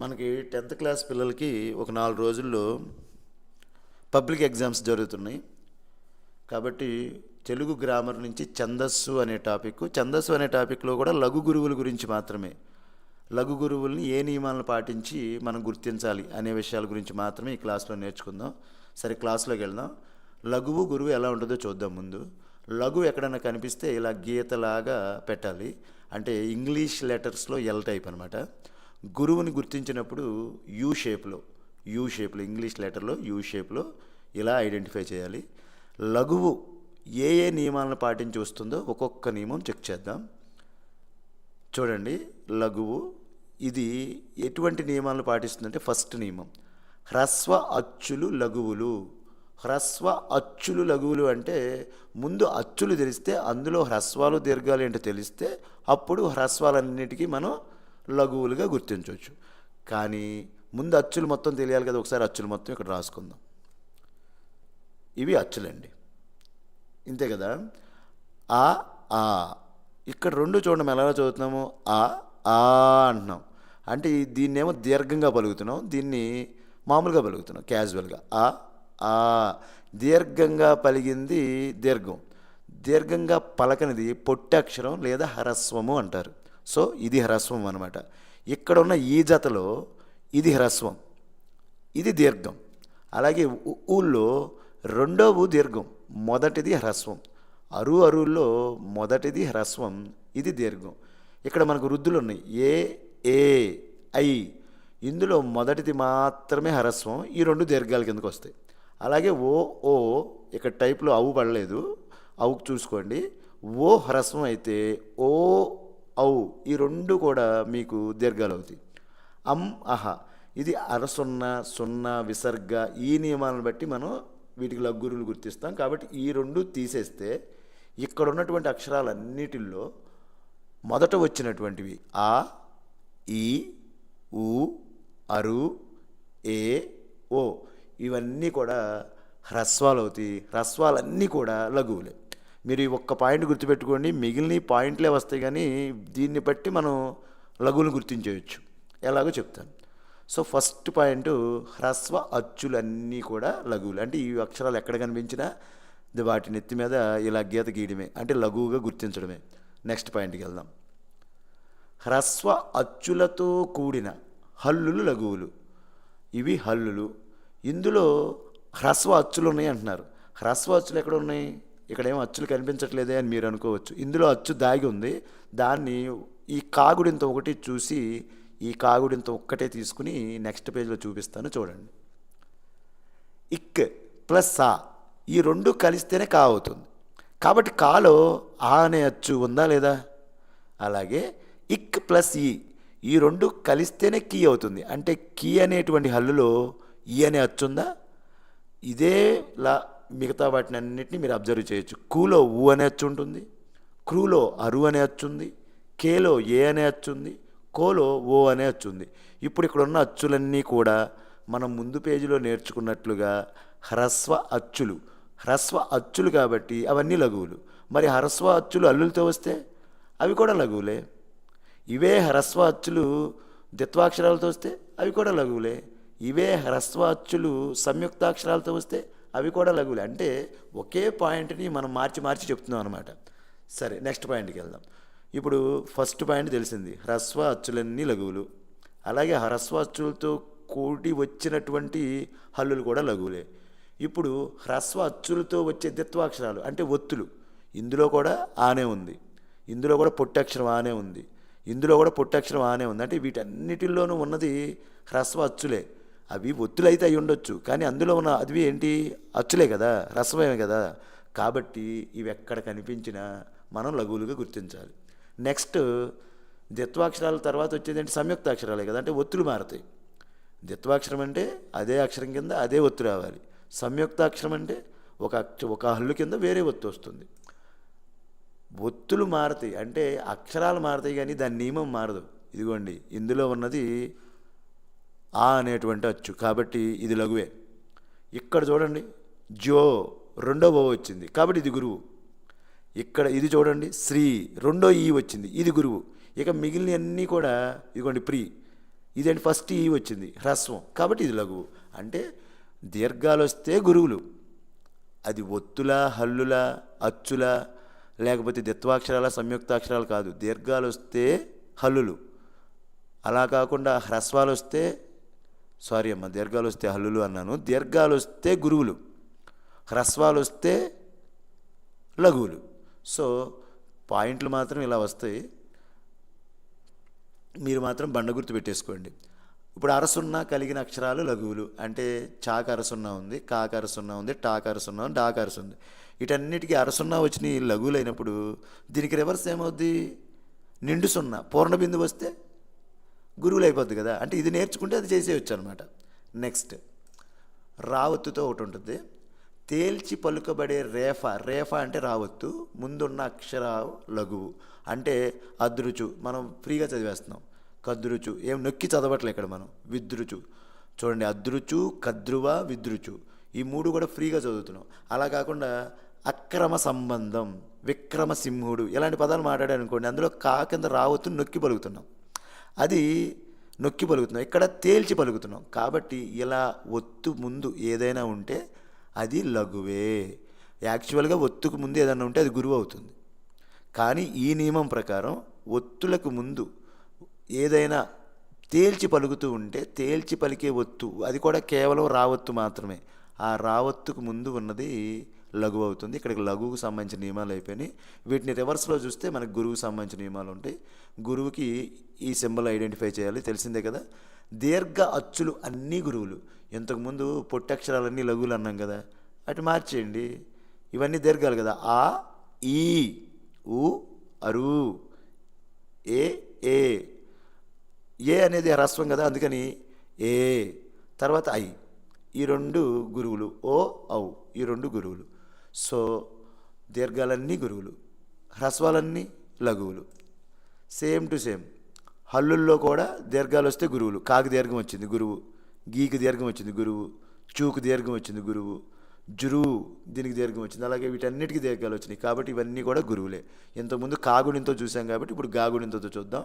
మనకి tenth class పిల్లలకి ఒక నాలుగు రోజుల్లో పబ్లిక్ ఎగ్జామ్స్ జరుగుతున్నాయి. కాబట్టి తెలుగు గ్రామర్ నుంచి ఛందస్సు అనే టాపిక్ ఛందస్సు అనే టాపిక్లో కూడా లఘు గురువుల గురించి మాత్రమే. లఘు గురువుల్ని ఏ నియమాలను పాటించి మనం గుర్తించాలి అనే విషయాల గురించి మాత్రమే ఈ క్లాస్లో నేర్చుకుందాం. సరే క్లాస్లోకి వెళ్దాం. లఘువు గురువు ఎలా ఉంటుందో చూద్దాం ముందు. లఘు ఎక్కడైనా కనిపిస్తే ఇలా గీతలాగా పెట్టాలి. అంటే ఇంగ్లీష్ లెటర్స్లో ఎల్ టైప్ అనమాట గురువుని గుర్తించినప్పుడు యూ షేప్లో యూ షేప్లో ఇంగ్లీష్ లెటర్లో యూ షేప్లో ఇలా ఐడెంటిఫై చేయాలి. లఘువు ఏ ఏ నియమాలను పాటించి వస్తుందో ఒక్కొక్క నియమం చెక్ చేద్దాం. చూడండి లఘువు ఇది ఎటువంటి నియమాలను పాటిస్తుందంటే ఫస్ట్ నియమం. హ్రస్వ అచ్చులు లఘువులు. హ్రస్వ అచ్చులు లఘువులు అంటే ముందు అచ్చులు తెలిస్తే అందులో హ్రస్వాలు దీర్ఘాలు ఏంటో తెలిస్తే అప్పుడు హ్రస్వాలన్నిటికీ మనం లఘువులుగా గుర్తించవచ్చు. కానీ ముందు అచ్చులు మొత్తం తెలియాలి కదా ఒకసారి అచ్చులు మొత్తం ఇక్కడ రాసుకుందాం. ఇవి అచ్చులండి. ఇంతే కదా? ఆ ఆ. ఇక్కడ రెండు చూడడం ఎలా చదువుతున్నాము? ఆ ఆ అంటున్నాం. అంటే దీన్ని దీన్నేమో దీర్ఘంగా పలుకుతున్నాం దీన్ని మామూలుగా పలుకుతున్నాం క్యాజువల్గా ఆ ఆ. దీర్ఘంగా పలిగింది దీర్ఘం. దీర్ఘంగా పలకనిది పొట్టక్షరం లేదా హరస్వము అంటారు. సో ఇది హ్రస్వం అనమాట ఇక్కడ ఉన్న ఈ జతలో ఇది హ్రస్వం. ఇది దీర్ఘం. అలాగే ఊళ్ళో రెండవ దీర్ఘం మొదటిది హ్రస్వం. అరు అరువుల్లో మొదటిది హ్రస్వం ఇది దీర్ఘం. ఇక్కడ మనకు వృద్ధులు ఉన్నాయి. ఏ ఏ ఐ. ఇందులో మొదటిది మాత్రమే హ్రస్వం ఈ రెండు దీర్ఘాల కిందకు వస్తాయి. అలాగే ఓ ఓ ఇక్కడ టైప్లో అవు పడలేదు. అవుకు చూసుకోండి. ఓ హ్రస్వం అయితే ఓ ఔ ఈ రెండు కూడా మీకు దీర్ఘాలు అవుతాయి అం అహ ఇది అరసున్న సున్న విసర్గ ఈ నియమాలను బట్టి మనం వీటికి లగ్గురులు గుర్తిస్తాం. కాబట్టి ఈ రెండు తీసేస్తే ఇక్కడ ఉన్నటువంటి అక్షరాలన్నిటిల్లో మొదట వచ్చినటువంటివి ఆ ఈ ఊ అరు ఏ ఓ ఇవన్నీ కూడా హ్రస్వాలు అవుతాయి హ్రస్వాలన్నీ కూడా లఘువులే. మీరు ఈ ఒక్క పాయింట్ గుర్తుపెట్టుకోండి. మిగిలిన పాయింట్లే వస్తాయి కానీ దీన్ని బట్టి మనం లఘువులు గుర్తించవచ్చు ఎలాగో చెప్తాను. సో ఫస్ట్ పాయింట్ హ్రస్వ అచ్చులన్నీ కూడా లఘువులు. అంటే ఈ అక్షరాలు ఎక్కడ కనిపించినా వాటి నెత్తి మీద ఇలా గీత గీయడమే. అంటే లఘువుగా గుర్తించడమే. నెక్స్ట్ పాయింట్కి వెళ్దాం. హ్రస్వ అచ్చులతో కూడిన హల్లులు లఘువులు. ఇవి హల్లులు. ఇందులో హ్రస్వ అచ్చులు ఉన్నాయి అంటున్నారు. హ్రస్వ అచ్చులు ఎక్కడ ఉన్నాయి? ఇక్కడ ఏం అచ్చులు కనిపించట్లేదే అని మీరు అనుకోవచ్చు. ఇందులో అచ్చు దాగి ఉంది. దాన్ని ఈ కాగుడింత ఒకటి చూసి ఈ కాగుడింత ఒక్కటే తీసుకుని నెక్స్ట్ పేజ్లో చూపిస్తాను చూడండి. ఇక్ ప్లస్ సా ఈ రెండు కలిస్తేనే కా అవుతుంది. కాబట్టి కాలో ఆ అనే అచ్చు ఉందా లేదా? అలాగే ఇక్ ప్లస్ ఈ. ఈ రెండు కలిస్తేనే కీ అవుతుంది. అంటే కీ అనేటువంటి హల్లులో ఈ అనే అచ్చు ఉందా? ఇదే లా మిగతా వాటిని అన్నింటినీ మీరు అబ్జర్వ్ చేయొచ్చు. కూలో ఊ అనే అచ్చు ఉంటుంది క్రూలో అరు అనే అచ్చు ఉంది కేలో ఏ అనే అచ్చు ఉంది కోలో ఓ అనే అచ్చు ఉంది. ఇప్పుడు ఇక్కడ ఉన్న అచ్చులన్నీ కూడా మనం ముందు పేజీలో నేర్చుకున్నట్లుగా హ్రస్వ అచ్చులు హ్రస్వ అచ్చులు కాబట్టి అవన్నీ లఘువులు. మరి హ్రస్వ అచ్చులు అల్లులతో వస్తే అవి కూడా లఘువులే. ఇవే హ్రస్వ అచ్చులు ద్విత్వాక్షరాలతో వస్తే అవి కూడా లఘువులే. ఇవే హ్రస్వ అచ్చులు సంయుక్తాక్షరాలతో వస్తే అవి కూడా లఘువులే. అంటే ఒకే పాయింట్ని మనం మార్చి మార్చి చెప్తున్నాం అనమాట సరే నెక్స్ట్ పాయింట్కి వెళ్దాం. ఇప్పుడు ఫస్ట్ పాయింట్ తెలిసింది. హ్రస్వ అచ్చులన్నీ లఘువులు. అలాగే హ్రస్వ అచ్చులతో కూడి వచ్చినటువంటి హల్లులు కూడా లఘువులే. ఇప్పుడు హ్రస్వ అచ్చులతో వచ్చే దిత్వాక్షరాలు అంటే ఒత్తులు ఇందులో కూడా ఆనే ఉంది. ఇందులో కూడా పొట్టక్షరం ఆనే ఉంది. ఇందులో కూడా పొట్టక్షరం ఆనే ఉంది. అంటే వీటన్నిటిల్లోనూ ఉన్నది హ్రస్వ అచ్చులే. అవి ఒత్తులు అయితే అయి ఉండొచ్చు. కానీ అందులో ఉన్న అదివి ఏంటి? అచ్చులే కదా హ్రస్వమే కదా. కాబట్టి ఇవి ఎక్కడ కనిపించినా మనం లఘువులుగా గుర్తించాలి. నెక్స్ట్ ద్విత్వాక్షరాల తర్వాత వచ్చేది ఏంటి? సంయుక్త అక్షరాలే కదా అంటే ఒత్తులు మారుతాయి. ద్విత్వాక్షరం అంటే అదే అక్షరం కింద అదే ఒత్తు రావాలి. సంయుక్తాక్షరం అంటే ఒక అక్ష ఒక హల్లు కింద వేరే ఒత్తు వస్తుంది. ఒత్తులు మారుతాయి. అంటే అక్షరాలు మారుతాయి కానీ దాని నియమం మారదు. ఇదిగోండి ఇందులో ఉన్నది ఆ అనేటువంటి అచ్చు. కాబట్టి ఇది లఘువే. ఇక్కడ చూడండి జో రెండో ఓ వచ్చింది. కాబట్టి ఇది గురువు. ఇక్కడ ఇది చూడండి శ్రీ రెండో ఈ వచ్చింది. ఇది గురువు. ఇక మిగిలిన అన్నీ కూడా ఇదిగోండి ప్రి. ఇదేంటి ఫస్ట్ ఈ వచ్చింది హ్రస్వం. కాబట్టి ఇది లఘువు. అంటే దీర్ఘాలు వస్తే గురువులు. అది ఒత్తుల హల్లుల అచ్చులా లేకపోతే దిత్వాక్షరాల సంయుక్తాక్షరాలు కాదు. దీర్ఘాలు వస్తే హల్లులు. అలా కాకుండా హ్రస్వాలు వస్తే సారీ అమ్మ దీర్ఘాలు వస్తే హల్లులు అన్నాను. దీర్ఘాలు వస్తే గురువులు హ్రస్వాలు వస్తే లఘువులు. సో పాయింట్లు మాత్రం ఇలా వస్తాయి. మీరు మాత్రం బండ గుర్తు పెట్టేసుకోండి. ఇప్పుడు అరసున్నా కలిగిన అక్షరాలు లఘువులు. అంటే చాక అరసున్నా ఉంది కాక అరసున్నా ఉంది టాక అరసున్నా ఉంది డాక అరసుంది. వీటన్నిటికీ అరసున్నా వచ్చిన లఘువులు అయినప్పుడు దీనికి రివర్స్ ఏమవుద్ది? నిండు సున్నా పూర్ణ బిందు వస్తే గురువులు అయిపోద్ది కదా. అంటే ఇది నేర్చుకుంటే అది చేసేయచ్చు అనమాట నెక్స్ట్ రావత్తుతో ఒకటి ఉంటుంది తేల్చి పలుకబడే రేఫ. రేఫ అంటే రావత్తు ముందున్న అక్షర లఘువు. అంటే అదృచు. మనం ఫ్రీగా చదివేస్తున్నాం. కద్రుచు. ఏం నొక్కి చదవట్లే ఇక్కడ మనం. విద్రుచు. చూడండి అదృచు కద్రువ విద్రుచు. ఈ మూడు కూడా ఫ్రీగా చదువుతున్నాం. అలా కాకుండా అక్రమ సంబంధం విక్రమ సింహుడు. ఇలాంటి పదాలు మాట్లాడాను అనుకోండి అందులో కా కింద రావత్తు నొక్కి పలుకుతున్నాం. అది నొక్కి పలుకుతున్నాం. ఇక్కడ తేల్చి పలుకుతున్నాం. కాబట్టి ఇలా ఒత్తు ముందు ఏదైనా ఉంటే అది లఘువే. యాక్చువల్గా ఒత్తుకు ముందు ఏదైనా ఉంటే అది గురువు అవుతుంది. కానీ ఈ నియమం ప్రకారం ఒత్తులకు ముందు ఏదైనా తేల్చి పలుకుతూ ఉంటే తేల్చి పలికే ఒత్తు అది కూడా కేవలం రావత్తు మాత్రమే. ఆ రావత్తుకు ముందు ఉన్నది లఘువు అవుతుంది ఇక్కడికి లఘువుకు సంబంధించిన నియమాలు అయిపోయినాయి. వీటిని రివర్స్లో చూస్తే మనకు గురువుకు సంబంధించిన నియమాలు ఉంటాయి. గురువుకి ఈ సింబల్ ఐడెంటిఫై చేయాలి. తెలిసిందే కదా? దీర్ఘ అచ్చులు అన్నీ గురువులు. ఇంతకుముందు పొట్టక్షరాలన్నీ లఘువులు అన్నాం కదా? అటు మార్చేయండి. ఇవన్నీ దీర్ఘాలు కదా? ఆ ఈ ఉ అరు ఏ ఏ. ఏ అనేది హ్రస్వం కదా? అందుకని ఏ. తర్వాత ఐ. ఈ రెండు గురువులు. ఓ ఔ. ఈ రెండు గురువులు. సో దీర్ఘాలన్నీ గురువులు హ్రస్వాలన్నీ లఘువులు. సేమ్ టు సేమ్ హల్లుల్లో కూడా దీర్ఘాలు వస్తే గురువులు. కాకి దీర్ఘం వచ్చింది గురువు గీకి దీర్ఘం వచ్చింది గురువు చూకు దీర్ఘం వచ్చింది గురువు జురువు దీనికి దీర్ఘం వచ్చింది. అలాగే వీటన్నిటికీ దీర్ఘాలు వచ్చినాయి. కాబట్టి ఇవన్నీ కూడా గురువులే. ఇంతకుముందు కాగుడింతో చూసాం కాబట్టి ఇప్పుడు గాగుడింతో చూద్దాం.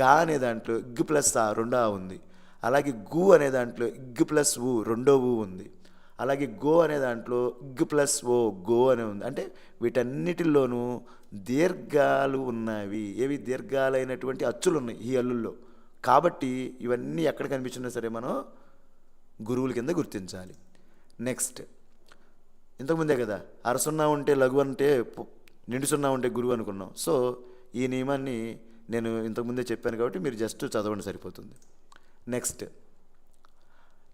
గా అనే దాంట్లో ఇగ్ ప్లస్ ఆ రెండో ఉంది. అలాగే గు అనే దాంట్లో ఇగ్ ప్లస్ ఊ రెండో ఊ ఉంది. అలాగే గో అనే దాంట్లో గ్ ప్లస్ ఓ గో అనే ఉంది. అంటే వీటన్నిటిలోనూ దీర్ఘాలు ఉన్నవి. ఏవి? దీర్ఘాలైనటువంటి అచ్చులు ఉన్నాయి ఈ అల్లుల్లో. కాబట్టి ఇవన్నీ ఎక్కడ కనిపించినా సరే మనం గురువుల కింద గుర్తించాలి. నెక్స్ట్ ఇంతకుముందే కదా అరసున్నా ఉంటే లఘు అంటే నిండుసున్నా ఉంటే గురువు అనుకున్నాం. సో ఈ నియమాన్ని నేను ఇంతకుముందే చెప్పాను కాబట్టి మీరు జస్ట్ చదవండి సరిపోతుంది. నెక్స్ట్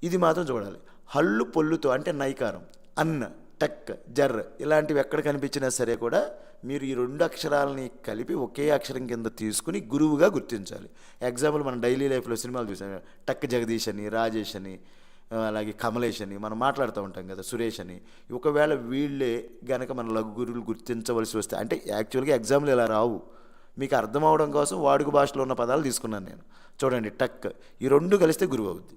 ఇది మాత్రం చూడాలి. హల్లు పొల్లుతో అంటే నైకారం అన్న టక్ జర్ ఇలాంటివి ఎక్కడ కనిపించినా సరే కూడా మీరు ఈ రెండు అక్షరాలని కలిపి ఒకే అక్షరం కింద తీసుకుని గురువుగా గుర్తించాలి. ఎగ్జాంపుల్ మనం డైలీ లైఫ్లో సినిమాలు చూసాం టక్ జగదీష్ అని రాజేష్ అని అలాగే కమలేష్ అని మనం మాట్లాడుతూ ఉంటాం కదా సురేష్ అని. ఒకవేళ వీళ్ళే గనక మన లఘు గురువులు గుర్తించవలసి వస్తే అంటే యాక్చువల్గా ఎగ్జామ్లు ఇలా రావు. మీకు అర్థం అవడం కోసం వాడుక భాషలో ఉన్న పదాలు తీసుకున్నాను నేను. చూడండి టక్. ఈ రెండు కలిస్తే గురువు అవుద్ది.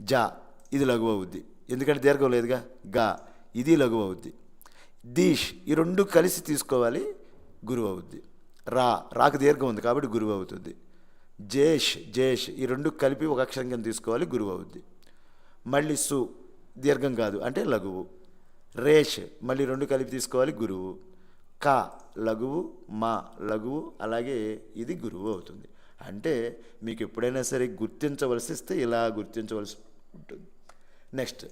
జా ఇది లఘు అవుద్ది ఎందుకంటే దీర్ఘం లేదుగా? గా. ఇది లఘు అవుద్ది దీష్ ఈ రెండు కలిసి తీసుకోవాలి గురువు అవుద్ది రా. రాకు దీర్ఘం ఉంది కాబట్టి గురువు అవుతుంది. జేష్ జేష్ ఈ రెండు కలిపి ఒక అక్షరం కింద తీసుకోవాలి గురువు అవుద్ది మళ్ళీ సు దీర్ఘం కాదు అంటే లఘువు. రేష్ మళ్ళీ రెండు కలిపి తీసుకోవాలి గురువు. క లఘువు మా లఘువు అలాగే ఇది గురువు అవుతుంది. అంటే మీకు ఎప్పుడైనా సరే గుర్తించవలసి ఇస్తే ఇలా గుర్తించవలసి ఉంటుంది. నెక్స్ట్.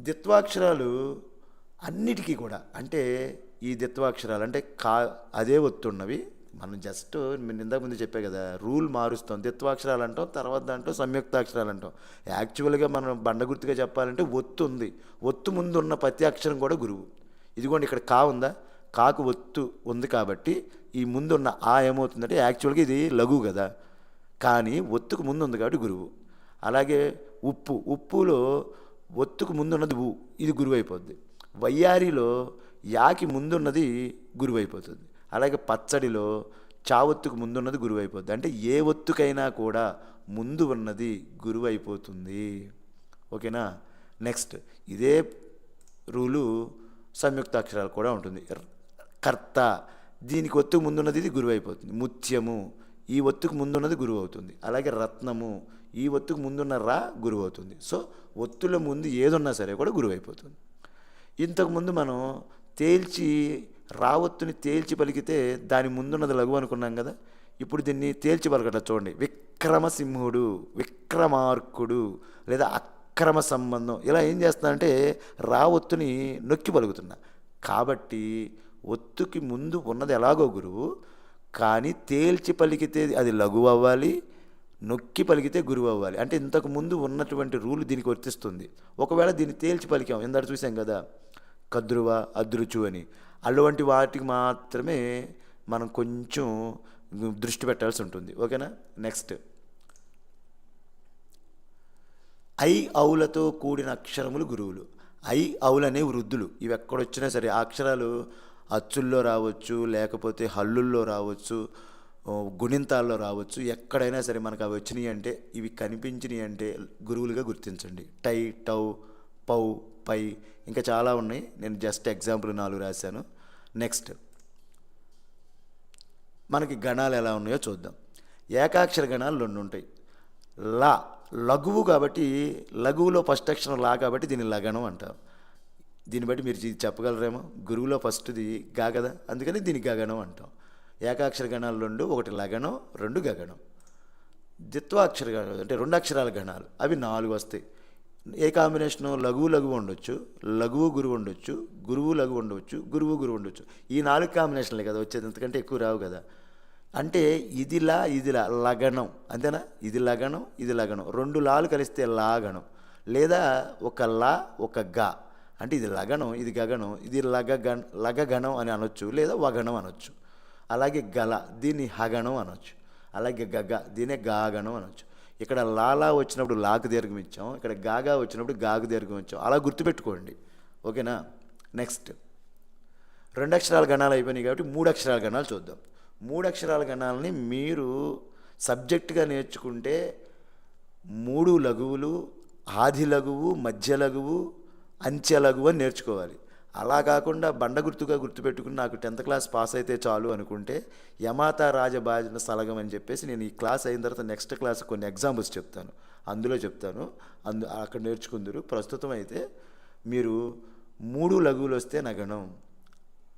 దిత్వాక్షరాలు అన్నిటికీ కూడా అంటే ఈ దిత్వాక్షరాలు అంటే కా అదే ఒత్తున్నవి. మనం జస్ట్ నేను ఇందాక ముందు చెప్పే కదా రూల్ మారుస్తాం. దిత్వాక్షరాలు అంటాం తర్వాత దాంట్లో సంయుక్తాక్షరాలు అంటాం యాక్చువల్గా మనం బండ గుర్తుగా చెప్పాలంటే ఒత్తు ఉంది. ఒత్తు ముందు ఉన్న ప్రతి అక్షరం కూడా గురువు. ఇదిగోండి ఇక్కడ కా ఉందా? కాకు ఒత్తు ఉంది కాబట్టి ఈ ముందున్న ఆ ఏమవుతుందంటే యాక్చువల్గా ఇది లఘు కదా. కానీ ఒత్తుకు ముందు ఉంది కాబట్టి గురువు. అలాగే ఉప్పు. ఉప్పులో ఒత్తుకు ముందున్నది ఊ. ఇది గురువు అయిపోద్ది వయ్యారిలో యాకి ముందున్నది గురువు అయిపోతుంది అలాగే పచ్చడిలో చావొత్తుకు ముందున్నది గురువు అయిపోద్ది అంటే ఏ ఒత్తుకైనా కూడా ముందు ఉన్నది గురువు అయిపోతుంది ఓకేనా? నెక్స్ట్ ఇదే రూలు సంయుక్త కూడా ఉంటుంది. కర్త దీనికి ఒత్తుకు ముందున్నది ఇది గురువు అయిపోతుంది ముత్యము ఈ ఒత్తుకు ముందున్నది గురువు అవుతుంది అలాగే రత్నము ఈ ఒత్తుకు ముందున్న రా గురువు అవుతుంది సో ఒత్తుల ముందు ఏదున్నా సరే కూడా గురువు అయిపోతుంది ఇంతకుముందు మనం తేల్చి రావత్తుని తేల్చి పలికితే దాని ముందున్నది లఘు అనుకున్నాం కదా? ఇప్పుడు దీన్ని తేల్చి పలకట చూడండి. విక్రమసింహుడు విక్రమార్కుడు లేదా అక్రమ సంబంధం ఇలా ఏం చేస్తానంటే రావత్తుని నొక్కి పలుకుతున్నా. కాబట్టి ఒత్తుకి ముందు ఉన్నది ఎలాగో గురువు కానీ తేల్చి పలికితే అది లఘు అవ్వాలి నొక్కి పలికితే గురువు అవ్వాలి. అంటే ఇంతకు ముందు ఉన్నటువంటి రూల్ దీనికి వర్తిస్తుంది. ఒకవేళ దీన్ని తేల్చి పలికాం ఇందాక చూసాం కదా కద్రువ అదృచు అని. అటువంటి వాటికి మాత్రమే మనం కొంచెం దృష్టి పెట్టాల్సి ఉంటుంది. ఓకేనా? నెక్స్ట్ ఐ ఔలతో కూడిన అక్షరములు గురువులు. ఐ ఔలనే వృద్ధులు. ఇవి ఎక్కడొచ్చినా సరే ఆ అక్షరాలు అచ్చుల్లో రావచ్చు లేకపోతే హల్లుల్లో రావచ్చు గుణింతాల్లో రావచ్చు. ఎక్కడైనా సరే మనకు అవి వచ్చినాయి అంటే ఇవి కనిపించినాయి అంటే గురువులుగా గుర్తించండి. టై టౌ పౌ పై ఇంకా చాలా ఉన్నాయి. నేను జస్ట్ ఎగ్జాంపుల్ నాలుగు రాశాను. నెక్స్ట్. మనకి గణాలు ఎలా ఉన్నాయో చూద్దాం. ఏకాక్షర గణాలు రెండు ఉంటాయి. లా లఘువు కాబట్టి లఘువులో ఫస్ట్ అక్షరం లా కాబట్టి దీన్ని లగనం అంటాం దీన్ని బట్టి మీరు ఇది చెప్పగలరేమో? గురువులో ఫస్ట్ది గా కదా? అందుకని దీన్ని గగనం అంటాం. ఏకాక్షర గణాలు రెండు ఒకటి లగనం రెండు గగనం ద్విత్వాక్షర గణాలు అంటే రెండు అక్షరాల గణాలు. అవి నాలుగు వస్తాయి. ఏ కాంబినేషను? లఘువు లఘువు ఉండొచ్చు. లఘువు గురువు ఉండొచ్చు. గురువు లఘువు ఉండవచ్చు గురువు గురువు ఉండొచ్చు. ఈ నాలుగు కాంబినేషన్లే కదా వచ్చేది ఎందుకంటే ఎక్కువ రావు కదా. అంటే ఇదిలా ఇదిలా లగనం అంతేనా? ఇది లగనం ఇది లగనం రెండు లాలు కలిస్తే లాగణం. లేదా ఒక లా ఒక గా. అంటే ఇది లగనం ఇది గగనం ఇది లగ గణ లగగణం అని అనొచ్చు. లేదా వగణం అనొచ్చు. అలాగే గల దీన్ని హగణం అనొచ్చు. అలాగే గగ దీనే గాగణం అనొచ్చు. ఇక్కడ లాలా వచ్చినప్పుడు లాకు దీర్ఘం ఇచ్చాం ఇక్కడ గాగా వచ్చినప్పుడు గాగు దీర్ఘం ఇచ్చాం. అలా గుర్తుపెట్టుకోండి. ఓకేనా? నెక్స్ట్. రెండు అక్షరాల గణాలు అయిపోయినాయి కాబట్టి మూడు అక్షరాల గణాలు చూద్దాం. మూడు అక్షరాల గణాలని మీరు సబ్జెక్టుగా నేర్చుకుంటే మూడు లఘువులు ఆది లఘువు మధ్య లఘువు అంచె లఘువు అని నేర్చుకోవాలి. అలా కాకుండా బండ గుర్తుగా గుర్తుపెట్టుకుని నాకు టెన్త్ క్లాస్ పాస్ అయితే చాలు అనుకుంటే యమాత రాజభాజన సలగం అని చెప్పేసి నేను ఈ క్లాస్ అయిన తర్వాత నెక్స్ట్ క్లాస్ కొన్ని ఎగ్జాంపుల్స్ చెప్తాను. అందులో చెప్తాను. అందు అక్కడ నేర్చుకుందరు. ప్రస్తుతం అయితే మీరు మూడు లఘువులు వస్తే నగణం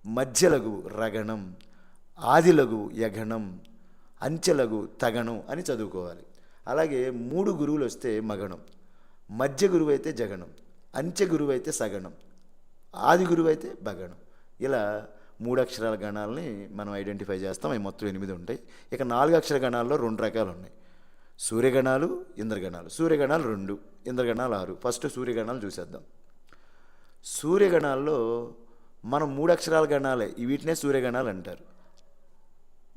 మధ్య లఘువు రగణం ఆది లఘువు యగణం అంచె తగణం అని చదువుకోవాలి. అలాగే మూడు గురువులు వస్తే మగణం మధ్య గురువు అయితే జగణం అంచె గురువు అయితే సగణం. ఆది గురువు అయితే బగణం ఇలా మూడు అక్షరాల గణాలని మనం ఐడెంటిఫై చేస్తాం. అవి మొత్తం ఎనిమిది ఉంటాయి. ఇక నాలుగు అక్షర గణాల్లో రెండు రకాలు ఉన్నాయి. సూర్యగణాలు ఇంద్రగణాలు. సూర్యగణాలు రెండు ఇంద్రగణాలు ఆరు. ఫస్ట్ సూర్యగణాలు చూసేద్దాం. సూర్యగణాల్లో మనం మూడు అక్షరాల గణాలే వీటినే సూర్యగణాలు అంటారు.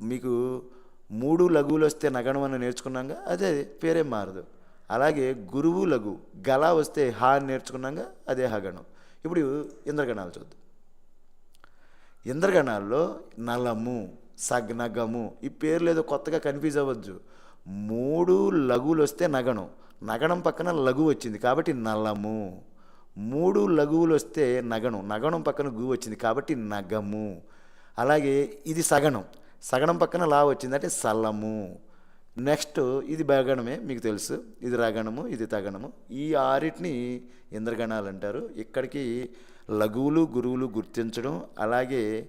మీకు మూడు లఘువులు వస్తే నగణం అని నేర్చుకున్నాగా? అదే పేరేం మారదు. అలాగే గురువు లఘు గల వస్తే హా అని నేర్చుకున్నాగా? అదే హగణం ఇప్పుడు ఇంద్రగణాలు చూద్దాం. ఇంద్రగణాల్లో నలము సగ్నగము ఈ పేర్లు ఏదో కొత్తగా కన్ఫ్యూజ్ అవ్వచ్చు మూడు లఘువులు వస్తే నగణం. నగణం పక్కన లఘు వచ్చింది కాబట్టి నలము. మూడు లఘువులు వస్తే నగణం. నగణం పక్కన గు వచ్చింది కాబట్టి నగము. అలాగే ఇది సగణం. సగణం పక్కన లా వచ్చింది అంటే సల్లము నెక్స్ట్ ఇది బగణమే మీకు తెలుసు. ఇది రగణము ఇది తగణము. ఈ ఆరిటిని ఇంద్రగణాలు అంటారు. ఇక్కడికి లఘువులు గురువులు గుర్తించడం అలాగే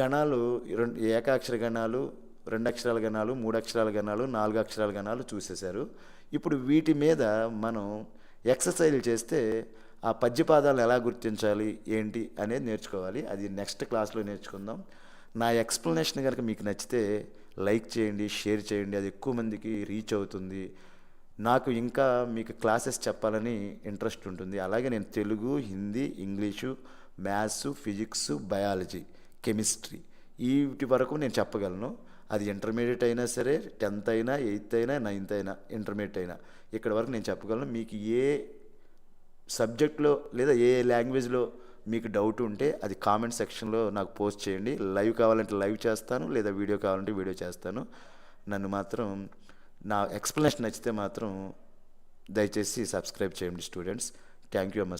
గణాలు రెండు ఏకాక్షర గణాలు రెండు అక్షరాల గణాలు మూడు అక్షరాల గణాలు నాలుగు అక్షరాల గణాలు చూసేశారు. ఇప్పుడు వీటి మీద మనం ఎక్సర్సైజ్ చేస్తే ఆ పద్యపాదాలను ఎలా గుర్తించాలి ఏంటి అనేది నేర్చుకోవాలి. అది నెక్స్ట్ క్లాస్లో నేర్చుకుందాం. నా ఎక్స్ప్లెనేషన్ కనుక మీకు నచ్చితే లైక్ చేయండి షేర్ చేయండి అది ఎక్కువ మందికి రీచ్ అవుతుంది. నాకు ఇంకా మీకు క్లాసెస్ చెప్పాలని ఇంట్రెస్ట్ ఉంటుంది. అలాగే నేను Telugu Hindi English maths physics biology chemistry వీటి వరకు నేను చెప్పగలను. అది ఇంటర్మీడియట్ అయినా సరే టెన్త్ అయినా ఎయిత్ అయినా నైన్త్ అయినా ఇంటర్మీడియట్ అయినా ఇక్కడ వరకు నేను చెప్పగలను. మీకు ఏ సబ్జెక్ట్లో లేదా ఏ లాంగ్వేజ్లో మీకు డౌట్ ఉంటే అది కామెంట్ సెక్షన్లో నాకు పోస్ట్ చేయండి. లైవ్ కావాలంటే లైవ్ చేస్తాను లేదా వీడియో కావాలంటే వీడియో చేస్తాను. నన్ను మాత్రం నా ఎక్స్ప్లెనేషన్ నచ్చితే మాత్రం దయచేసి సబ్స్క్రైబ్ చేయండి స్టూడెంట్స్ థ్యాంక్ యూ మచ్